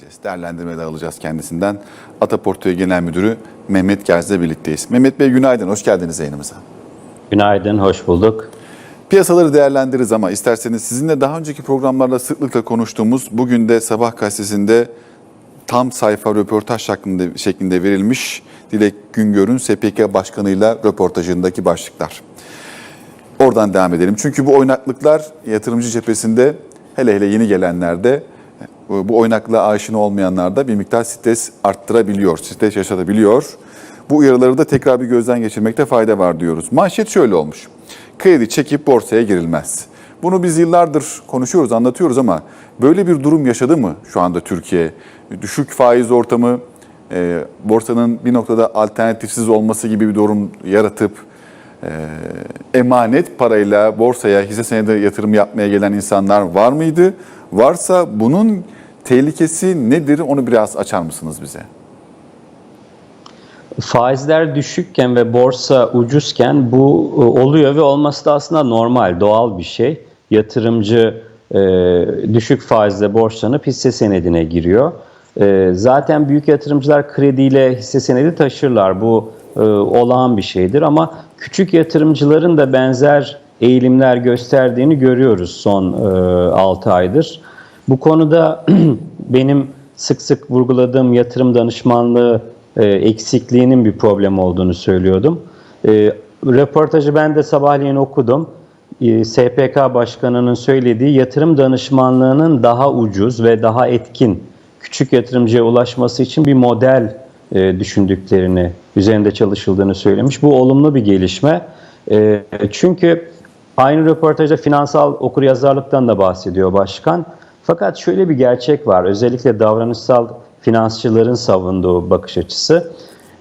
edeceğiz. Değerlendirme de alacağız kendisinden. Ata Portföy Genel Müdürü Mehmet Gerz'le birlikteyiz. Mehmet Bey günaydın, hoş geldiniz yayınımıza. Günaydın, hoş bulduk. Piyasaları değerlendiririz ama isterseniz sizinle daha önceki programlarda sıklıkla konuştuğumuz bugün de Sabah gazetesinde tam sayfa röportaj şeklinde, şeklinde verilmiş Dilek Güngör'ün SPK Başkanı'yla röportajındaki başlıklar. Oradan devam edelim. Çünkü bu oynaklıklar yatırımcı cephesinde hele hele yeni gelenlerde bu oynaklığa aşina olmayanlarda bir miktar stres arttırabiliyor, stres yaşatabiliyor. Bu uyarıları da tekrar bir gözden geçirmekte fayda var diyoruz. Manşet şöyle olmuş. Kredi çekip borsaya girilmez. Bunu biz yıllardır konuşuyoruz, anlatıyoruz ama böyle bir durum yaşadı mı şu anda Türkiye? Düşük faiz ortamı, e, borsanın bir noktada alternatifsiz olması gibi bir durum yaratıp e, emanet parayla borsaya hisse senedi yatırım yapmaya gelen insanlar var mıydı? Varsa bunun tehlikesi nedir onu biraz açar mısınız bize? Faizler düşükken ve borsa ucuzken bu e, oluyor ve olması da aslında normal, doğal bir şey. Yatırımcı e, düşük faizle borçlanıp hisse senedine giriyor. E, zaten büyük yatırımcılar krediyle hisse senedi taşırlar. Bu e, olağan bir şeydir ama küçük yatırımcıların da benzer eğilimler gösterdiğini görüyoruz son e, 6 aydır. Bu konuda benim sık sık vurguladığım yatırım danışmanlığı e, eksikliğinin bir problem olduğunu söylüyordum. E, röportajı ben de sabahleyin okudum. E, SPK Başkanı'nın söylediği yatırım danışmanlığının daha ucuz ve daha etkin küçük yatırımcıya ulaşması için bir model e, düşündüklerini, üzerinde çalışıldığını söylemiş. Bu olumlu bir gelişme. E, çünkü aynı röportajda finansal okuryazarlıktan da bahsediyor başkan. Fakat şöyle bir gerçek var. Özellikle davranışsal finansçıların savunduğu bakış açısı.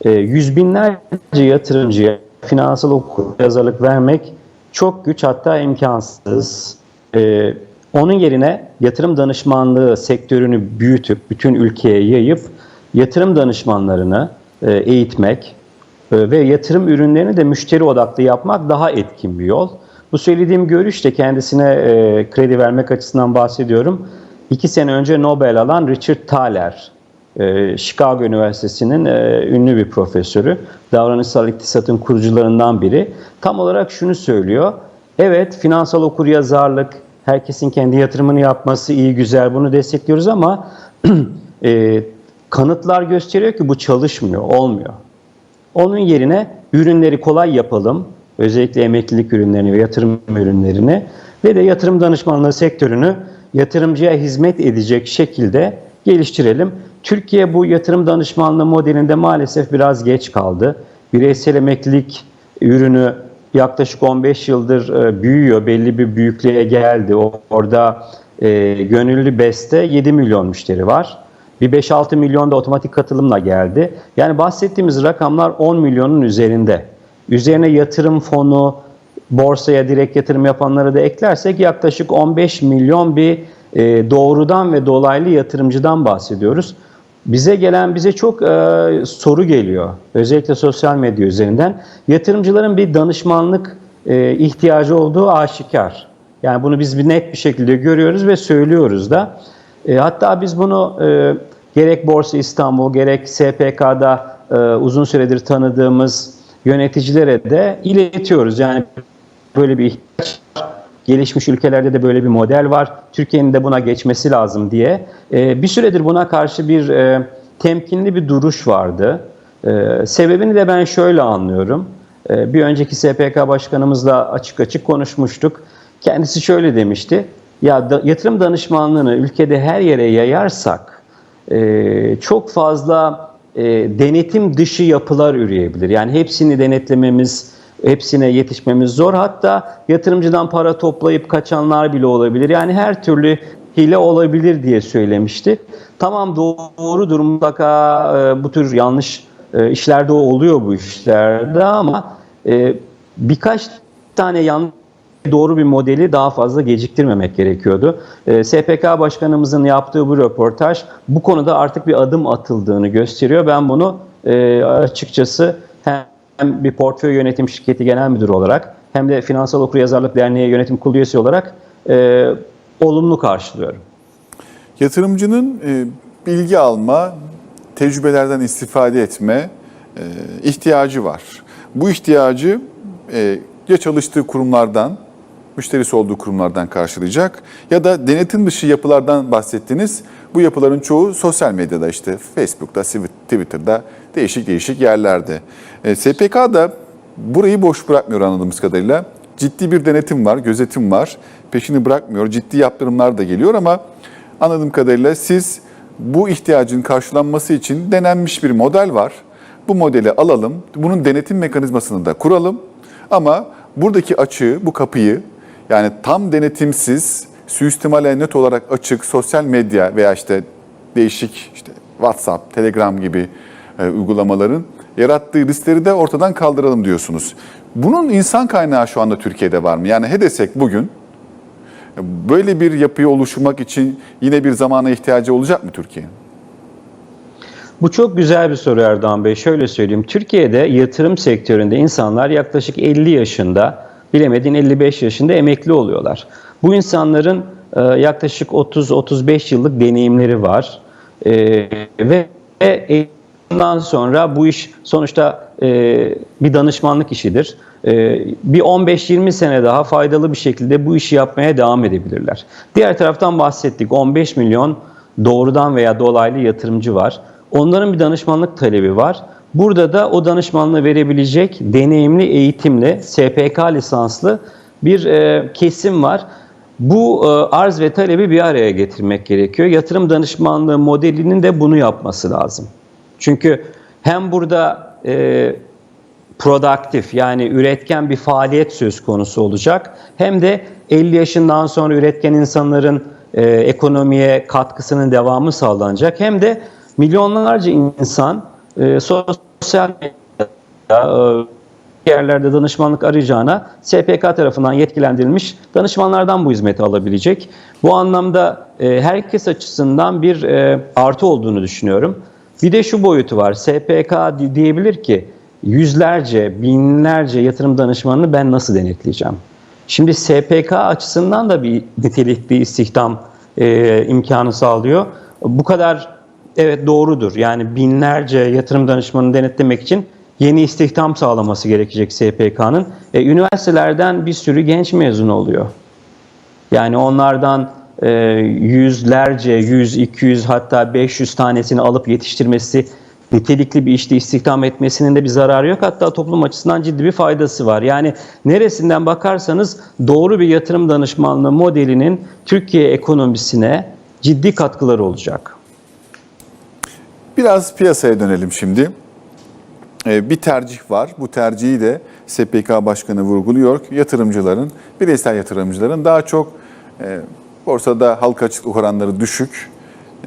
E, yüz binlerce yatırımcıya finansal okuryazarlık vermek çok güç hatta imkansız. E, onun yerine yatırım danışmanlığı sektörünü büyütüp bütün ülkeye yayıp yatırım danışmanlarını e, eğitmek e, ve yatırım ürünlerini de müşteri odaklı yapmak daha etkin bir yol. Bu söylediğim görüş de kendisine e, kredi vermek açısından bahsediyorum. İki sene önce Nobel alan Richard Thaler, e, Chicago Üniversitesi'nin e, ünlü bir profesörü, davranışsal iktisatın kurucularından biri. Tam olarak şunu söylüyor. Evet, finansal okuryazarlık, herkesin kendi yatırımını yapması iyi güzel bunu destekliyoruz ama e, kanıtlar gösteriyor ki bu çalışmıyor, olmuyor. Onun yerine ürünleri kolay yapalım, özellikle emeklilik ürünlerini ve yatırım ürünlerini ve de yatırım danışmanlığı sektörünü yatırımcıya hizmet edecek şekilde geliştirelim. Türkiye bu yatırım danışmanlığı modelinde maalesef biraz geç kaldı. Bireysel emeklilik ürünü yaklaşık 15 yıldır e, büyüyor, belli bir büyüklüğe geldi. Orada e, gönüllü beste 7 milyon müşteri var. Bir 5-6 milyon da otomatik katılımla geldi. Yani bahsettiğimiz rakamlar 10 milyonun üzerinde. Üzerine yatırım fonu, borsaya direkt yatırım yapanları da eklersek yaklaşık 15 milyon bir e, doğrudan ve dolaylı yatırımcıdan bahsediyoruz. Bize gelen bize çok e, soru geliyor. Özellikle sosyal medya üzerinden. Yatırımcıların bir danışmanlık e, ihtiyacı olduğu aşikar. Yani bunu biz bir net bir şekilde görüyoruz ve söylüyoruz da. E, hatta biz bunu e, gerek Borsa İstanbul gerek SPK'da e, uzun süredir tanıdığımız yöneticilere de iletiyoruz. Yani böyle bir ihtiyaç. Gelişmiş ülkelerde de böyle bir model var. Türkiye'nin de buna geçmesi lazım diye. E, bir süredir buna karşı bir e, temkinli bir duruş vardı. E, sebebini de ben şöyle anlıyorum. E, bir önceki SPK başkanımızla açık açık konuşmuştuk. Kendisi şöyle demişti. Ya da, yatırım danışmanlığını ülkede her yere yayarsak e, çok fazla e, denetim dışı yapılar üreyebilir. Yani hepsini denetlememiz, hepsine yetişmemiz zor. Hatta yatırımcıdan para toplayıp kaçanlar bile olabilir. Yani her türlü hile olabilir diye söylemişti. Tamam doğrudur mutlaka e, bu tür yanlış e, işlerde oluyor bu işlerde ama e, birkaç tane yanlış doğru bir modeli daha fazla geciktirmemek gerekiyordu. E, SPK Başkanımızın yaptığı bu röportaj bu konuda artık bir adım atıldığını gösteriyor. Ben bunu e, açıkçası hem bir portföy yönetim şirketi genel müdürü olarak hem de Finansal Okuryazarlık Derneği yönetim kurulu üyesi olarak e, olumlu karşılıyorum. Yatırımcının e, bilgi alma, tecrübelerden istifade etme e, ihtiyacı var. Bu ihtiyacı e, ya çalıştığı kurumlardan, müşterisi olduğu kurumlardan karşılayacak ya da denetim dışı yapılardan bahsettiniz. Bu yapıların çoğu sosyal medyada işte Facebook'ta, Twitter'da değişik değişik yerlerde. E, SPK da burayı boş bırakmıyor anladığımız kadarıyla. Ciddi bir denetim var, gözetim var. Peşini bırakmıyor. Ciddi yaptırımlar da geliyor ama anladığım kadarıyla siz bu ihtiyacın karşılanması için denenmiş bir model var. Bu modeli alalım, bunun denetim mekanizmasını da kuralım. Ama buradaki açığı, bu kapıyı yani tam denetimsiz, suistimale net olarak açık sosyal medya veya işte değişik işte WhatsApp, Telegram gibi e, uygulamaların yarattığı riskleri de ortadan kaldıralım diyorsunuz. Bunun insan kaynağı şu anda Türkiye'de var mı? Yani HEDESEK bugün e, böyle bir yapıyı oluşturmak için yine bir zamana ihtiyacı olacak mı Türkiye'nin? Bu çok güzel bir soru Erdoğan Bey. Şöyle söyleyeyim. Türkiye'de yatırım sektöründe insanlar yaklaşık 50 yaşında, bilemedin 55 yaşında emekli oluyorlar. Bu insanların e, yaklaşık 30-35 yıllık deneyimleri var. E, ve ve bundan sonra bu iş sonuçta e, bir danışmanlık işidir. E, bir 15-20 sene daha faydalı bir şekilde bu işi yapmaya devam edebilirler. Diğer taraftan bahsettik 15 milyon doğrudan veya dolaylı yatırımcı var. Onların bir danışmanlık talebi var. Burada da o danışmanlığı verebilecek deneyimli, eğitimli, SPK lisanslı bir e, kesim var. Bu e, arz ve talebi bir araya getirmek gerekiyor. Yatırım danışmanlığı modelinin de bunu yapması lazım. Çünkü hem burada e, produktif yani üretken bir faaliyet söz konusu olacak. Hem de 50 yaşından sonra üretken insanların e, ekonomiye katkısının devamı sağlanacak. Hem de milyonlarca insan e, sosyal medyada, e, yerlerde danışmanlık arayacağına SPK tarafından yetkilendirilmiş danışmanlardan bu hizmeti alabilecek. Bu anlamda e, herkes açısından bir e, artı olduğunu düşünüyorum. Bir de şu boyutu var. SPK di- diyebilir ki yüzlerce, binlerce yatırım danışmanını ben nasıl denetleyeceğim? Şimdi SPK açısından da bir nitelikli istihdam e, imkanı sağlıyor. Bu kadar evet doğrudur. Yani binlerce yatırım danışmanını denetlemek için yeni istihdam sağlaması gerekecek SPK'nın. E, üniversitelerden bir sürü genç mezun oluyor. Yani onlardan e, yüzlerce, 100, 200 hatta 500 tanesini alıp yetiştirmesi, nitelikli bir işte istihdam etmesinin de bir zararı yok. Hatta toplum açısından ciddi bir faydası var. Yani neresinden bakarsanız doğru bir yatırım danışmanlığı modelinin Türkiye ekonomisine ciddi katkıları olacak. Biraz piyasaya dönelim şimdi. Ee, Bir tercih var. Bu tercihi de SPK Başkanı vurguluyor. Yatırımcıların, bireysel yatırımcıların daha çok e, borsada halka açıklık oranları düşük,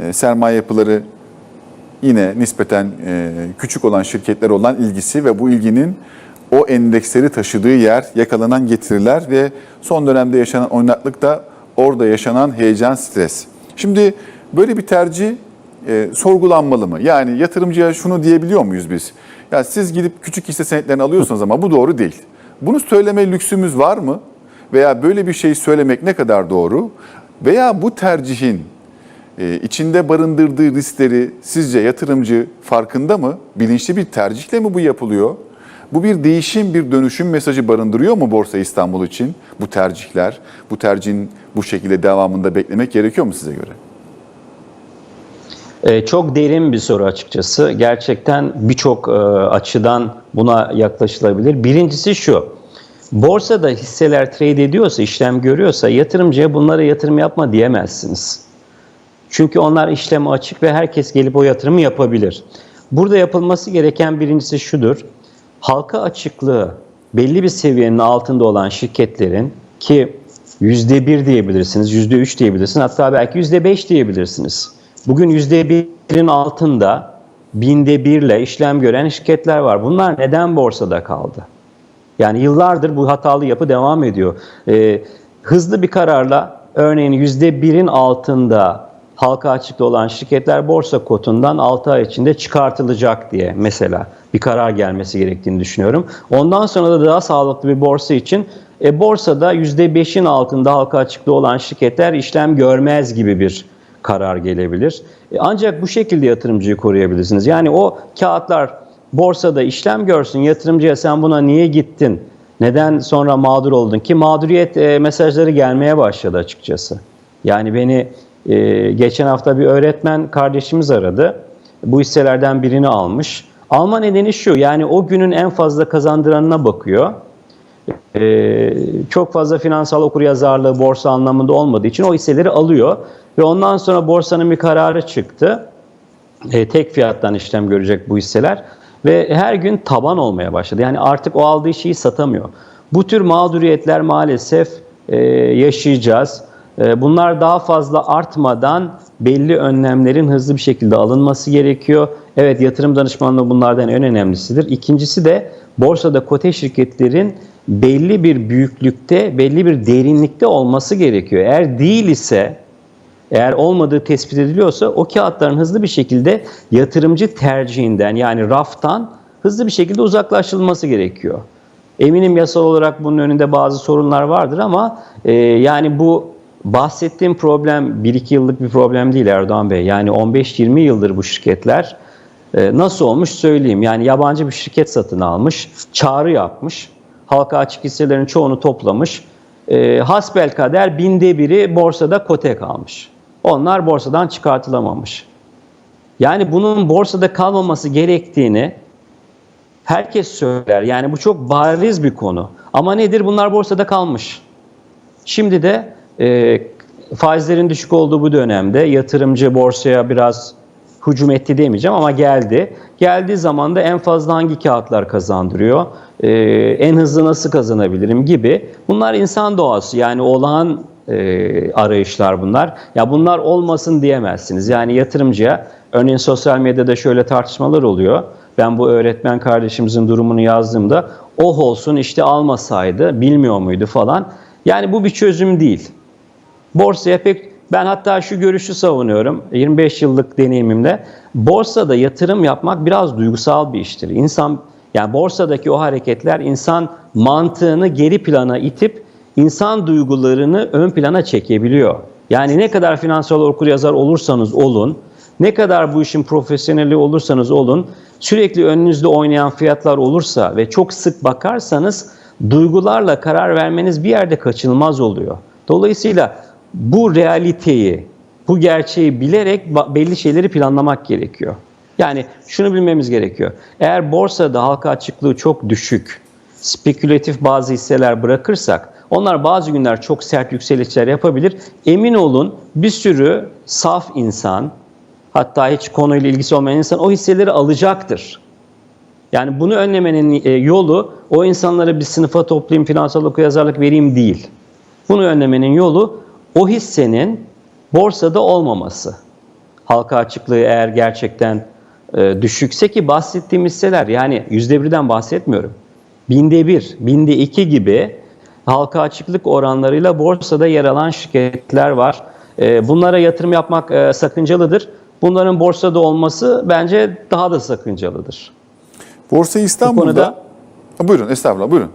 e, sermaye yapıları yine nispeten e, küçük olan şirketler olan ilgisi ve bu ilginin o endeksleri taşıdığı yer, yakalanan getiriler ve son dönemde yaşanan oynaklık da orada yaşanan heyecan, stres. Şimdi böyle bir tercih e, sorgulanmalı mı? Yani yatırımcıya şunu diyebiliyor muyuz biz? Ya siz gidip küçük hisse senetlerini alıyorsunuz ama bu doğru değil. Bunu söyleme lüksümüz var mı? Veya böyle bir şey söylemek ne kadar doğru? Veya bu tercihin e, içinde barındırdığı riskleri sizce yatırımcı farkında mı? Bilinçli bir tercihle mi bu yapılıyor? Bu bir değişim, bir dönüşüm mesajı barındırıyor mu Borsa İstanbul için bu tercihler? Bu tercihin bu şekilde devamında beklemek gerekiyor mu size göre? Ee, çok derin bir soru açıkçası. Gerçekten birçok e, açıdan buna yaklaşılabilir. Birincisi şu. Borsada hisseler trade ediyorsa, işlem görüyorsa yatırımcıya bunlara yatırım yapma diyemezsiniz. Çünkü onlar işlemi açık ve herkes gelip o yatırımı yapabilir. Burada yapılması gereken birincisi şudur. Halka açıklığı belli bir seviyenin altında olan şirketlerin ki %1 diyebilirsiniz, %3 diyebilirsiniz, hatta belki %5 diyebilirsiniz. Bugün %1'in altında binde birle işlem gören şirketler var. Bunlar neden borsada kaldı? Yani yıllardır bu hatalı yapı devam ediyor. Ee, hızlı bir kararla örneğin %1'in altında halka açıkta olan şirketler borsa kotundan 6 ay içinde çıkartılacak diye mesela bir karar gelmesi gerektiğini düşünüyorum. Ondan sonra da daha sağlıklı bir borsa için e, borsada %5'in altında halka açıkta olan şirketler işlem görmez gibi bir karar gelebilir. E, Ancak bu şekilde yatırımcıyı koruyabilirsiniz. Yani o kağıtlar borsada işlem görsün, yatırımcıya sen buna niye gittin, neden sonra mağdur oldun ki mağduriyet e, mesajları gelmeye başladı açıkçası. Yani beni e, geçen hafta bir öğretmen kardeşimiz aradı. Bu hisselerden birini almış. Alma nedeni şu yani o günün en fazla kazandıranına bakıyor. Ee, çok fazla finansal okuryazarlığı borsa anlamında olmadığı için o hisseleri alıyor ve ondan sonra borsanın bir kararı çıktı. Ee, tek fiyattan işlem görecek bu hisseler ve her gün taban olmaya başladı. Yani artık o aldığı şeyi satamıyor. Bu tür mağduriyetler maalesef e, yaşayacağız. E, bunlar daha fazla artmadan belli önlemlerin hızlı bir şekilde alınması gerekiyor. Evet yatırım danışmanlığı bunlardan en önemlisidir. İkincisi de borsada kote şirketlerin belli bir büyüklükte, belli bir derinlikte olması gerekiyor. Eğer değil ise eğer olmadığı tespit ediliyorsa o kağıtların hızlı bir şekilde yatırımcı tercihinden yani raftan hızlı bir şekilde uzaklaştırılması gerekiyor. Eminim yasal olarak bunun önünde bazı sorunlar vardır ama e, yani bu bahsettiğim problem 1-2 yıllık bir problem değil Erdoğan Bey. Yani 15-20 yıldır bu şirketler e, nasıl olmuş söyleyeyim. Yani yabancı bir şirket satın almış, çağrı yapmış, halka açık hisselerin çoğunu toplamış. E, hasbelkader binde biri borsada kote kalmış. Onlar borsadan çıkartılamamış. Yani bunun borsada kalmaması gerektiğini herkes söyler. Yani bu çok bariz bir konu. Ama nedir? Bunlar borsada kalmış. Şimdi de e, faizlerin düşük olduğu bu dönemde yatırımcı borsaya biraz hücum etti demeyeceğim ama geldi. Geldiği zaman da en fazla hangi kağıtlar kazandırıyor, e, en hızlı nasıl kazanabilirim gibi. Bunlar insan doğası yani olağan e, arayışlar bunlar. Ya bunlar olmasın diyemezsiniz. Yani yatırımcıya örneğin sosyal medyada şöyle tartışmalar oluyor. Ben bu öğretmen kardeşimizin durumunu yazdığımda oh olsun işte almasaydı bilmiyor muydu falan. Yani bu bir çözüm değil. Borsaya pek ben hatta şu görüşü savunuyorum 25 yıllık deneyimimle. Borsada yatırım yapmak biraz duygusal bir iştir. İnsan yani borsadaki o hareketler insan mantığını geri plana itip insan duygularını ön plana çekebiliyor. Yani ne kadar finansal okuryazar olursanız olun, ne kadar bu işin profesyoneli olursanız olun, sürekli önünüzde oynayan fiyatlar olursa ve çok sık bakarsanız duygularla karar vermeniz bir yerde kaçınılmaz oluyor. Dolayısıyla bu realiteyi, bu gerçeği bilerek belli şeyleri planlamak gerekiyor. Yani şunu bilmemiz gerekiyor. Eğer borsada halka açıklığı çok düşük, spekülatif bazı hisseler bırakırsak onlar bazı günler çok sert yükselişler yapabilir. Emin olun bir sürü saf insan hatta hiç konuyla ilgisi olmayan insan o hisseleri alacaktır. Yani bunu önlemenin e, yolu o insanları bir sınıfa toplayayım, finansal okuryazarlık vereyim değil. Bunu önlemenin yolu o hissenin borsada olmaması. Halka açıklığı eğer gerçekten e, düşükse ki bahsettiğim hisseler yani yüzde birden bahsetmiyorum. Binde bir, binde iki gibi halka açıklık oranlarıyla borsada yer alan şirketler var. E, bunlara yatırım yapmak e, sakıncalıdır. Bunların borsada olması bence daha da sakıncalıdır. Borsa İstanbul'da... konuda- Ha, buyurun estağfurullah buyurun.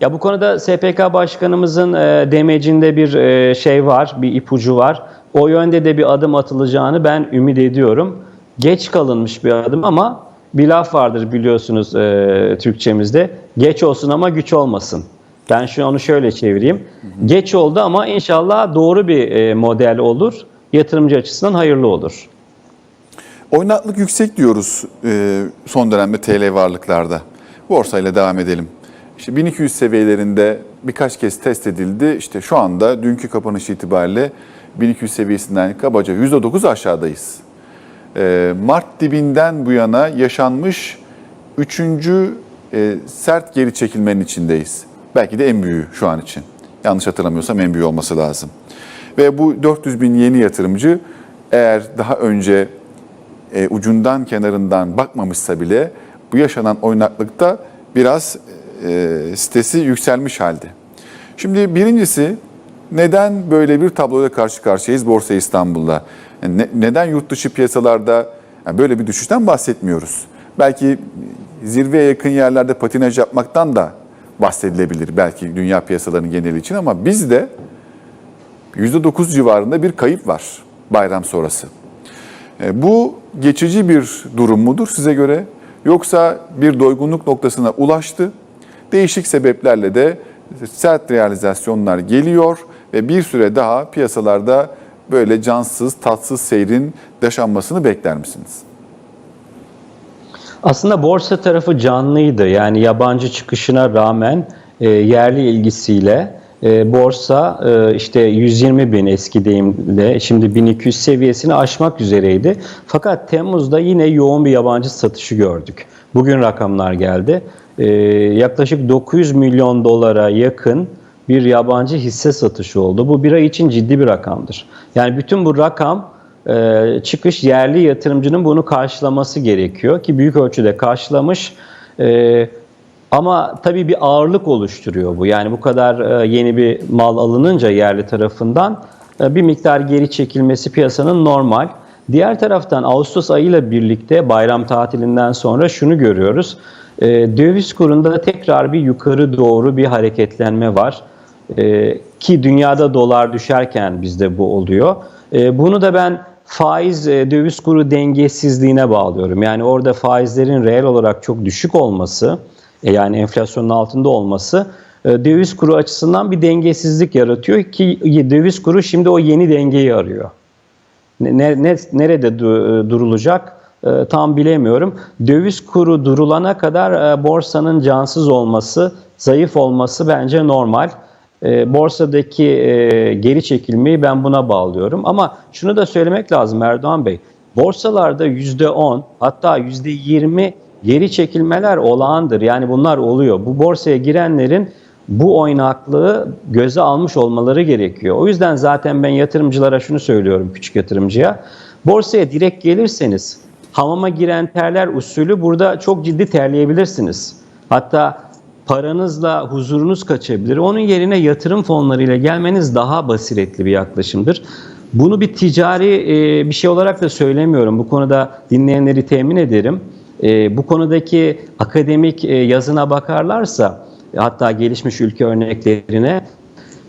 Ya bu konuda SPK Başkanımızın e, demecinde bir e, şey var, bir ipucu var. O yönde de bir adım atılacağını ben ümit ediyorum. Geç kalınmış bir adım ama bir laf vardır biliyorsunuz e, Türkçemizde. Geç olsun ama güç olmasın. Ben şu onu şöyle çevireyim. Geç oldu ama inşallah doğru bir e, model olur. Yatırımcı açısından hayırlı olur. Oynaklık yüksek diyoruz e, son dönemde TL varlıklarda. Borsayla devam edelim. İşte 1200 seviyelerinde birkaç kez test edildi. İşte şu anda dünkü kapanış itibariyle 1200 seviyesinden kabaca %9 aşağıdayız. E, Mart dibinden bu yana yaşanmış üçüncü e, sert geri çekilmenin içindeyiz. Belki de en büyüğü şu an için. Yanlış hatırlamıyorsam en büyüğü olması lazım. Ve bu 400 bin yeni yatırımcı eğer daha önce e, ucundan kenarından bakmamışsa bile bu yaşanan oynaklıkta biraz e, sitesi yükselmiş halde. Şimdi birincisi neden böyle bir tabloya karşı karşıyayız Borsa İstanbul'da? Yani ne- neden yurt dışı piyasalarda yani böyle bir düşüşten bahsetmiyoruz? Belki zirveye yakın yerlerde patinaj yapmaktan da bahsedilebilir belki dünya piyasalarının geneli için ama bizde %9 civarında bir kayıp var. bayram sonrası. E, Bu geçici bir durum mudur size göre? Yoksa bir doygunluk noktasına ulaştı. Değişik sebeplerle de sert realizasyonlar geliyor ve bir süre daha piyasalarda böyle cansız, tatsız seyrin yaşanmasını bekler misiniz? Aslında borsa tarafı canlıydı. Yani yabancı çıkışına rağmen e, yerli ilgisiyle e, borsa e, işte 120 bin eski deyimle şimdi 1200 seviyesini aşmak üzereydi. Fakat Temmuz'da yine yoğun bir yabancı satışı gördük. Bugün rakamlar geldi. E, yaklaşık 900 milyon dolara yakın bir yabancı hisse satışı oldu. Bu bir ay için ciddi bir rakamdır. Yani bütün bu rakam e, çıkış yerli yatırımcının bunu karşılaması gerekiyor ki büyük ölçüde karşılamış. E, ama tabii bir ağırlık oluşturuyor bu. Yani bu kadar e, yeni bir mal alınınca yerli tarafından e, bir miktar geri çekilmesi piyasanın normal. Diğer taraftan Ağustos ayıyla birlikte bayram tatilinden sonra şunu görüyoruz. E, döviz kurunda tekrar bir yukarı doğru bir hareketlenme var. E, ki dünyada dolar düşerken bizde bu oluyor. E, bunu da ben faiz e, döviz kuru dengesizliğine bağlıyorum. Yani orada faizlerin reel olarak çok düşük olması, e, yani enflasyonun altında olması e, döviz kuru açısından bir dengesizlik yaratıyor ki döviz kuru şimdi o yeni dengeyi arıyor. Ne, ne, nerede du- durulacak e, tam bilemiyorum. Döviz kuru durulana kadar e, borsanın cansız olması, zayıf olması bence normal. E, borsadaki e, geri çekilmeyi ben buna bağlıyorum. Ama şunu da söylemek lazım Erdoğan Bey. Borsalarda %10 hatta %20 geri çekilmeler olağandır. Yani bunlar oluyor. Bu borsaya girenlerin bu oynaklığı göze almış olmaları gerekiyor. O yüzden zaten ben yatırımcılara şunu söylüyorum küçük yatırımcıya. Borsaya direkt gelirseniz hamama giren terler usulü burada çok ciddi terleyebilirsiniz. Hatta paranızla huzurunuz kaçabilir. Onun yerine yatırım fonlarıyla gelmeniz daha basiretli bir yaklaşımdır. Bunu bir ticari e, bir şey olarak da söylemiyorum. Bu konuda dinleyenleri temin ederim. E, bu konudaki akademik e, yazına bakarlarsa hatta gelişmiş ülke örneklerine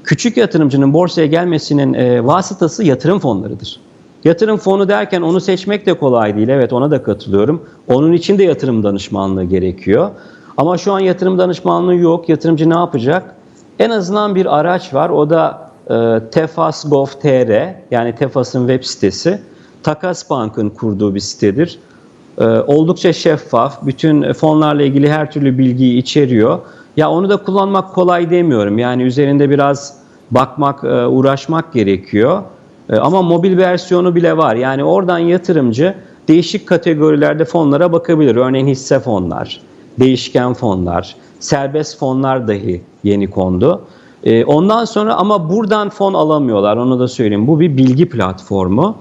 küçük yatırımcının borsaya gelmesinin vasıtası yatırım fonlarıdır. Yatırım fonu derken onu seçmek de kolay değil. Evet ona da katılıyorum. Onun için de yatırım danışmanlığı gerekiyor. Ama şu an yatırım danışmanlığı yok. Yatırımcı ne yapacak? En azından bir araç var. O da e, Tefas.gov.tr yani Tefas'ın web sitesi. Takas Bank'ın kurduğu bir sitedir. E, oldukça şeffaf. Bütün fonlarla ilgili her türlü bilgiyi içeriyor. Ya onu da kullanmak kolay demiyorum. Yani üzerinde biraz bakmak, e, uğraşmak gerekiyor. E, ama mobil versiyonu bile var. Yani oradan yatırımcı değişik kategorilerde fonlara bakabilir. Örneğin hisse fonlar, değişken fonlar, serbest fonlar dahi yeni kondu. E, ondan sonra ama buradan fon alamıyorlar onu da söyleyeyim. Bu bir bilgi platformu.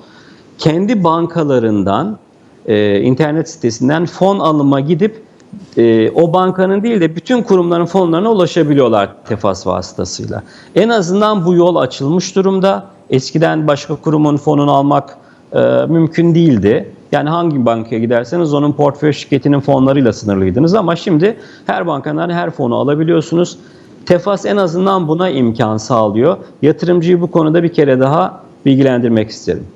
Kendi bankalarından, e, internet sitesinden fon alıma gidip e, o bankanın değil de bütün kurumların fonlarına ulaşabiliyorlar tefas vasıtasıyla. En azından bu yol açılmış durumda. Eskiden başka kurumun fonunu almak e, mümkün değildi. Yani hangi bankaya giderseniz onun portföy şirketinin fonlarıyla sınırlıydınız ama şimdi her bankadan her fonu alabiliyorsunuz. Tefas en azından buna imkan sağlıyor. Yatırımcıyı bu konuda bir kere daha bilgilendirmek isterim.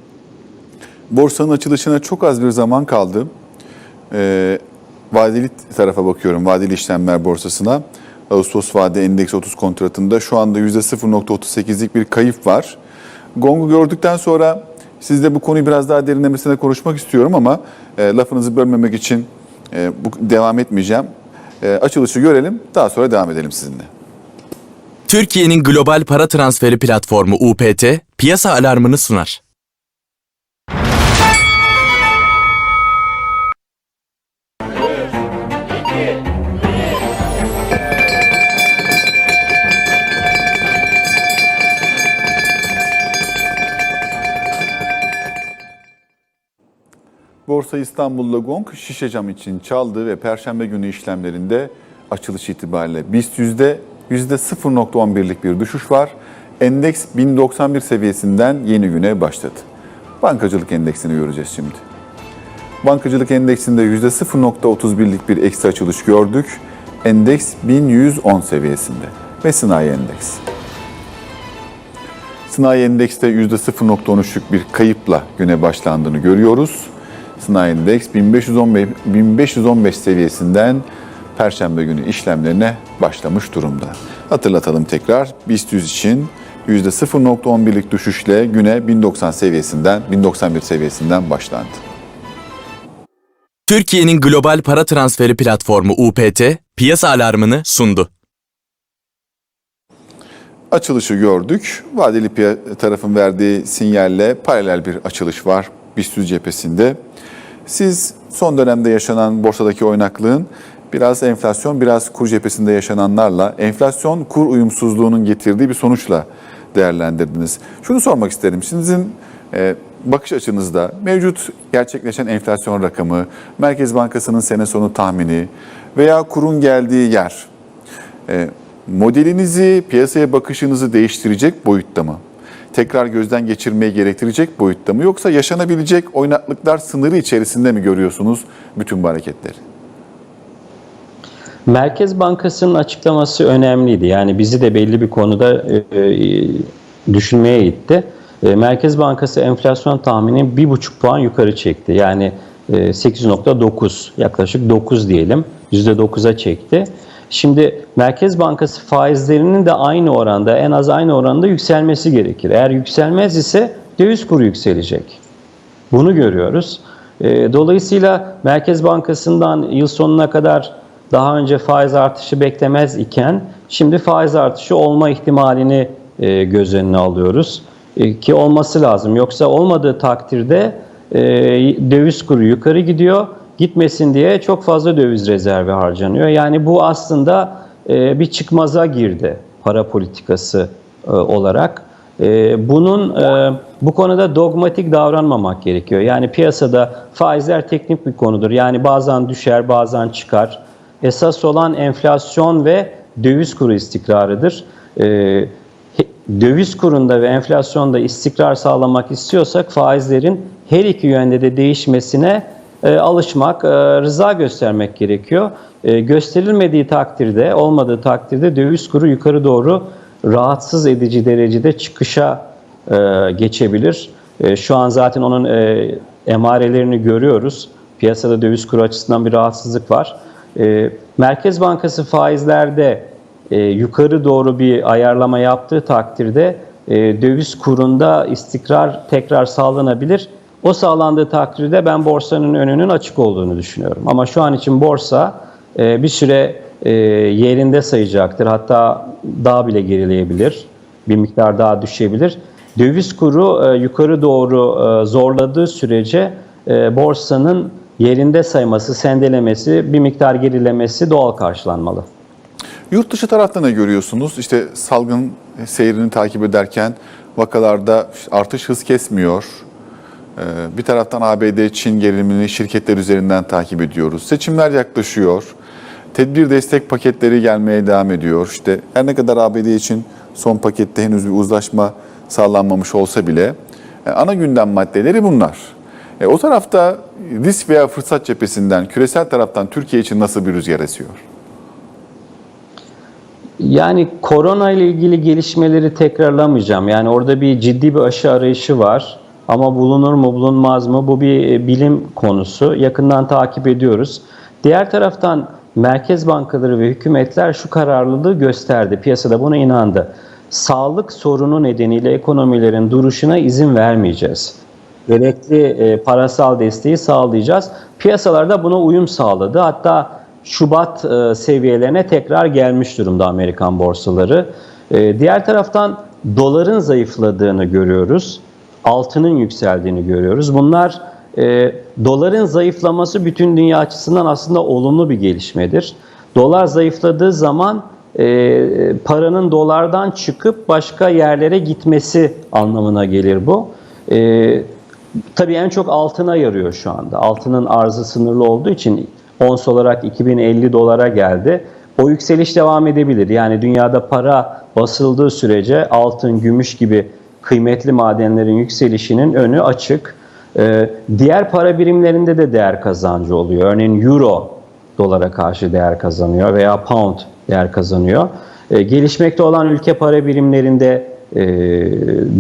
Borsanın açılışına çok az bir zaman kaldı. Ee, vadeli tarafa bakıyorum, vadeli işlemler borsasına. Ağustos vade endeks 30 kontratında şu anda %0.38'lik bir kayıp var. Gong'u gördükten sonra sizle bu konuyu biraz daha derinlemesine konuşmak istiyorum ama e, lafınızı bölmemek için e, bu, devam etmeyeceğim. E, açılışı görelim, daha sonra devam edelim sizinle. Türkiye'nin global para transferi platformu UPT, piyasa alarmını sunar. Borsa İstanbul'da Gong şişe cam için çaldı ve Perşembe günü işlemlerinde açılış itibariyle BIST yüzde 0.11'lik bir düşüş var. Endeks 1091 seviyesinden yeni güne başladı. Bankacılık endeksini göreceğiz şimdi. Bankacılık endeksinde %0.31'lik bir eksi açılış gördük. Endeks 1110 seviyesinde ve sanayi endeks. Sınai endekste %0.13'lük bir kayıpla güne başlandığını görüyoruz. Sınai endeks 1515, 1515 seviyesinden Perşembe günü işlemlerine başlamış durumda. Hatırlatalım tekrar BIST 100 için %0.11'lik düşüşle güne 1090 seviyesinden 1091 seviyesinden başlandı. Türkiye'nin global para transferi platformu UPT piyasa alarmını sundu. Açılışı gördük. Vadeli tarafın verdiği sinyalle paralel bir açılış var BIST 100 cephesinde. Siz son dönemde yaşanan borsadaki oynaklığın biraz enflasyon, biraz kur cephesinde yaşananlarla enflasyon kur uyumsuzluğunun getirdiği bir sonuçla değerlendirdiniz. Şunu sormak isterim. Sizin e, bakış açınızda mevcut gerçekleşen enflasyon rakamı, Merkez Bankası'nın sene sonu tahmini veya kurun geldiği yer e, modelinizi, piyasaya bakışınızı değiştirecek boyutta mı? Tekrar gözden geçirmeyi gerektirecek boyutta mı? Yoksa yaşanabilecek oynaklıklar sınırı içerisinde mi görüyorsunuz bütün bu hareketleri? Merkez Bankası'nın açıklaması önemliydi. Yani bizi de belli bir konuda e, e, düşünmeye itti. E, Merkez Bankası enflasyon bir buçuk puan yukarı çekti. Yani e, 8.9 yaklaşık 9 diyelim %9'a çekti. Şimdi Merkez Bankası faizlerinin de aynı oranda en az aynı oranda yükselmesi gerekir. Eğer yükselmez ise döviz kuru yükselecek. Bunu görüyoruz. E, Dolayısıyla Merkez Bankası'ndan yıl sonuna kadar daha önce faiz artışı beklemez iken şimdi faiz artışı olma ihtimalini e, göz önüne alıyoruz. E, Ki olması lazım. Yoksa olmadığı takdirde e, döviz kuru yukarı gidiyor. Gitmesin diye çok fazla döviz rezervi harcanıyor. Yani bu aslında e, bir çıkmaza girdi para politikası e, olarak. Ee, Bunun e, bu konuda dogmatik davranmamak gerekiyor. Yani piyasada faizler teknik bir konudur. Yani bazen düşer, bazen çıkar. Esas olan enflasyon ve döviz kuru istikrarıdır. Döviz kurunda ve enflasyonda istikrar sağlamak istiyorsak faizlerin her iki yönde de değişmesine e, alışmak, e, rıza göstermek gerekiyor. E, gösterilmediği takdirde, olmadığı takdirde döviz kuru yukarı doğru rahatsız edici derecede çıkışa e, geçebilir. E, şu an zaten onun e, emarelerini görüyoruz. Piyasada döviz kuru açısından bir rahatsızlık var. E, Merkez Bankası faizlerde e, yukarı doğru bir ayarlama yaptığı takdirde e, döviz kurunda istikrar tekrar sağlanabilir. O sağlandığı takdirde ben borsanın önünün açık olduğunu düşünüyorum. Ama şu an için borsa e, bir süre e, yerinde sayacaktır. Hatta daha bile gerileyebilir. Bir miktar daha düşebilir. Döviz kuru e, yukarı doğru e, zorladığı sürece e, borsanın yerinde sayması, sendelemesi, bir miktar gerilemesi doğal karşılanmalı. Yurt dışı tarafta ne görüyorsunuz? İşte salgın seyrini takip ederken vakalarda artış hız kesmiyor. Ee, Bir taraftan ABD, Çin gerilimini şirketler üzerinden takip ediyoruz. Seçimler yaklaşıyor. Tedbir destek paketleri gelmeye devam ediyor. İşte her ne kadar ABD için son pakette henüz bir uzlaşma sağlanmamış olsa bile e, ana gündem maddeleri bunlar. E, o tarafta risk veya fırsat cephesinden, küresel taraftan Türkiye için nasıl bir rüzgar esiyor? Yani korona ile ilgili gelişmeleri tekrarlamayacağım. Yani orada bir ciddi bir aşı arayışı var. Ama bulunur mu bulunmaz mı bu bir e, bilim konusu. Yakından takip ediyoruz. Diğer taraftan merkez bankaları ve hükümetler şu kararlılığı gösterdi. Piyasada buna inandı. Sağlık sorunu nedeniyle ekonomilerin duruşuna izin vermeyeceğiz. Gerekli e, parasal desteği sağlayacağız. Piyasalarda buna uyum sağladı. Hatta Şubat e, seviyelerine tekrar gelmiş durumda Amerikan borsaları. Diğer taraftan doların zayıfladığını görüyoruz. Altının yükseldiğini görüyoruz. Bunlar e, doların zayıflaması bütün dünya açısından aslında olumlu bir gelişmedir. Dolar zayıfladığı zaman e, paranın dolardan çıkıp başka yerlere gitmesi anlamına gelir bu. E, tabii en çok altına yarıyor şu anda. Altının arzı sınırlı olduğu için ons olarak 2050 dolara geldi. O yükseliş devam edebilir. Yani dünyada para basıldığı sürece altın, gümüş gibi kıymetli madenlerin yükselişinin önü açık. Ee, diğer para birimlerinde de değer kazancı oluyor. Örneğin euro dolara karşı değer kazanıyor veya pound değer kazanıyor. Ee, gelişmekte olan ülke para birimlerinde e,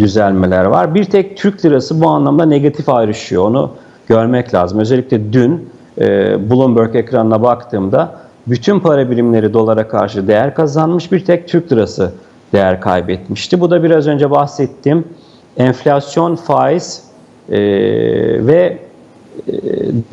düzelmeler var. Bir tek Türk lirası bu anlamda negatif ayrışıyor. Onu görmek lazım. Özellikle dün e, Bloomberg ekranına baktığımda bütün para birimleri dolara karşı değer kazanmış. Bir tek Türk lirası değer kaybetmişti. Bu da biraz önce bahsettiğim enflasyon, faiz e, ve e,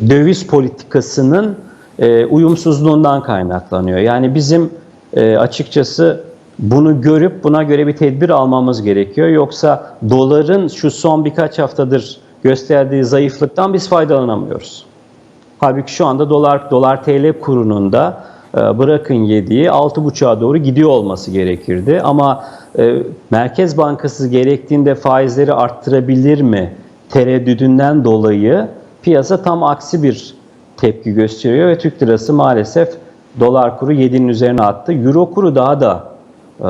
döviz politikasının e, uyumsuzluğundan kaynaklanıyor. Yani bizim e, açıkçası bunu görüp buna göre bir tedbir almamız gerekiyor. Yoksa doların şu son birkaç haftadır gösterdiği zayıflıktan biz faydalanamıyoruz. Halbuki şu anda dolar dolar TL kurunun da e, bırakın yediği 6.5'a doğru gidiyor olması gerekirdi. Ama e, Merkez Bankası gerektiğinde faizleri arttırabilir mi tereddüdünden dolayı piyasa tam aksi bir tepki gösteriyor ve Türk lirası maalesef dolar kuru 7'nin üzerine attı. Euro kuru daha da e,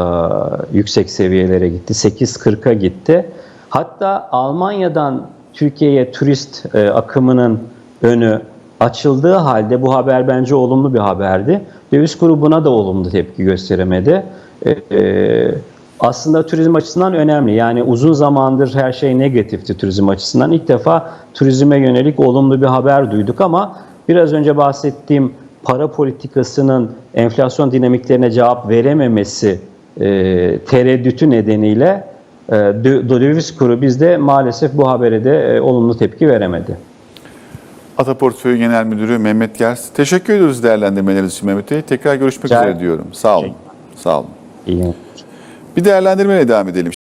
yüksek seviyelere gitti. 8.40'a gitti. Hatta Almanya'dan Türkiye'ye turist e, akımının önü açıldığı halde bu haber bence olumlu bir haberdi. Döviz kuru buna da olumlu tepki gösteremedi. E, e, aslında turizm açısından önemli. Yani uzun zamandır her şey negatifti turizm açısından. İlk defa turizme yönelik olumlu bir haber duyduk ama biraz önce bahsettiğim para politikasının enflasyon dinamiklerine cevap verememesi e, tereddütü nedeniyle e, dö- döviz kuru bizde maalesef bu habere de e, olumlu tepki veremedi. Ata Portföy Genel Müdürü Mehmet Gers. Teşekkür ediyoruz değerlendirmeleriniz için Mehmet Bey. Tekrar görüşmek Rica üzere diyorum. Sağ olun. Sağ olun. İyi. Bir değerlendirmeyle devam edelim.